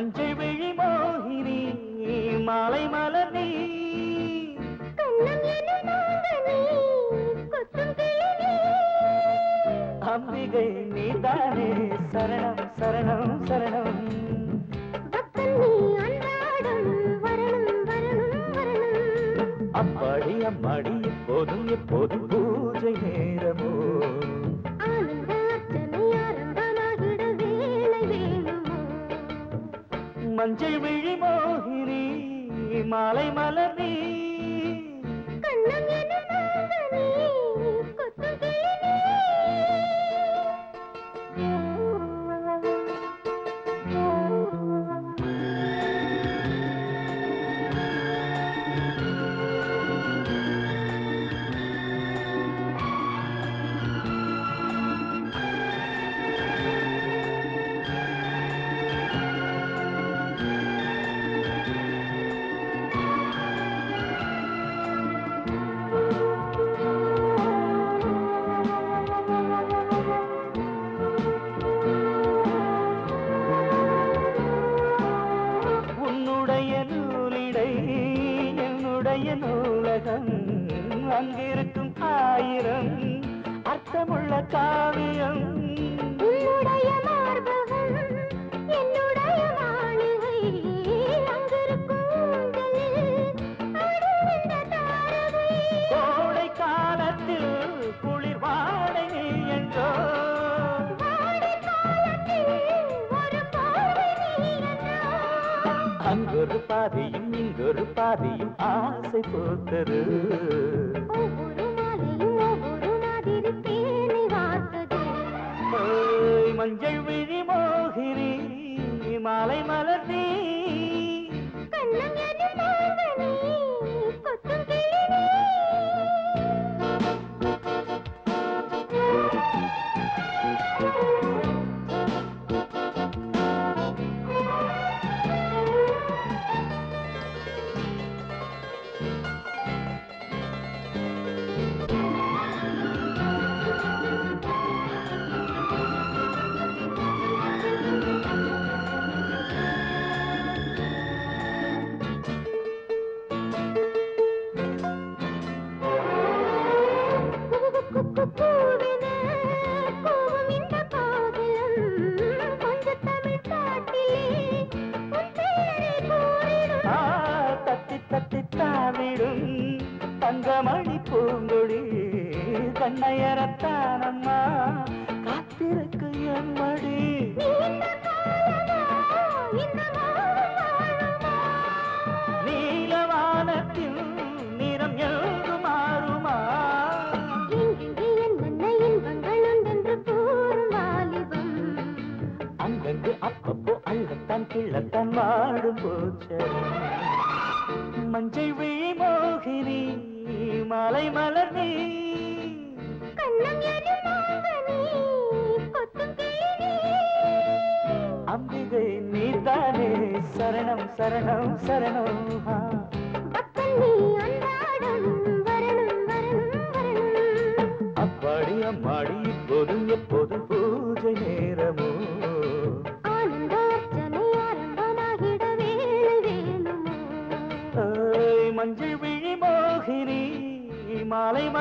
மஞ்சள் விழி மோகினி மாலை மலர் நீ. அம்பிகை நீதானே சரணம் சரணம் சரணம். அப்பாடி அம்மாடி எப்போதும் எப்போதும். மஞ்சள் விழி மோகினி மாலை மலர் நீ. கண்ணம் என்னுடைய நூலகம் அங்கிருக்கும் ஆயிரம். அர்த்தமுள்ள காவியம் அங்கொரு பாதியும் இங்கொரு பாதியும் ஆசை போத்தது. மஞ்சள் தாவிடும் தங்கமணி பூங்கொடி கண்ணையரத்தானம்மா காத்திருக்கு என் மடி நீண்ட காலமா இந்த மௌனம் வாழுமா? நீலவானத்தில் நிறம் எழுது மாறுமா. அங்கங்கு அப்பப்போ அள்ளத்தான் கிள்ளத்தான் வாடும் போச்ச மஞ்சள் மலை மலர் நீ கண்ணம். அம்பிகை நீதானே சரணம் சரணம் சரணம். அப்பாடி அம்மாடி இப்போதும் எப்போதும் பூஜை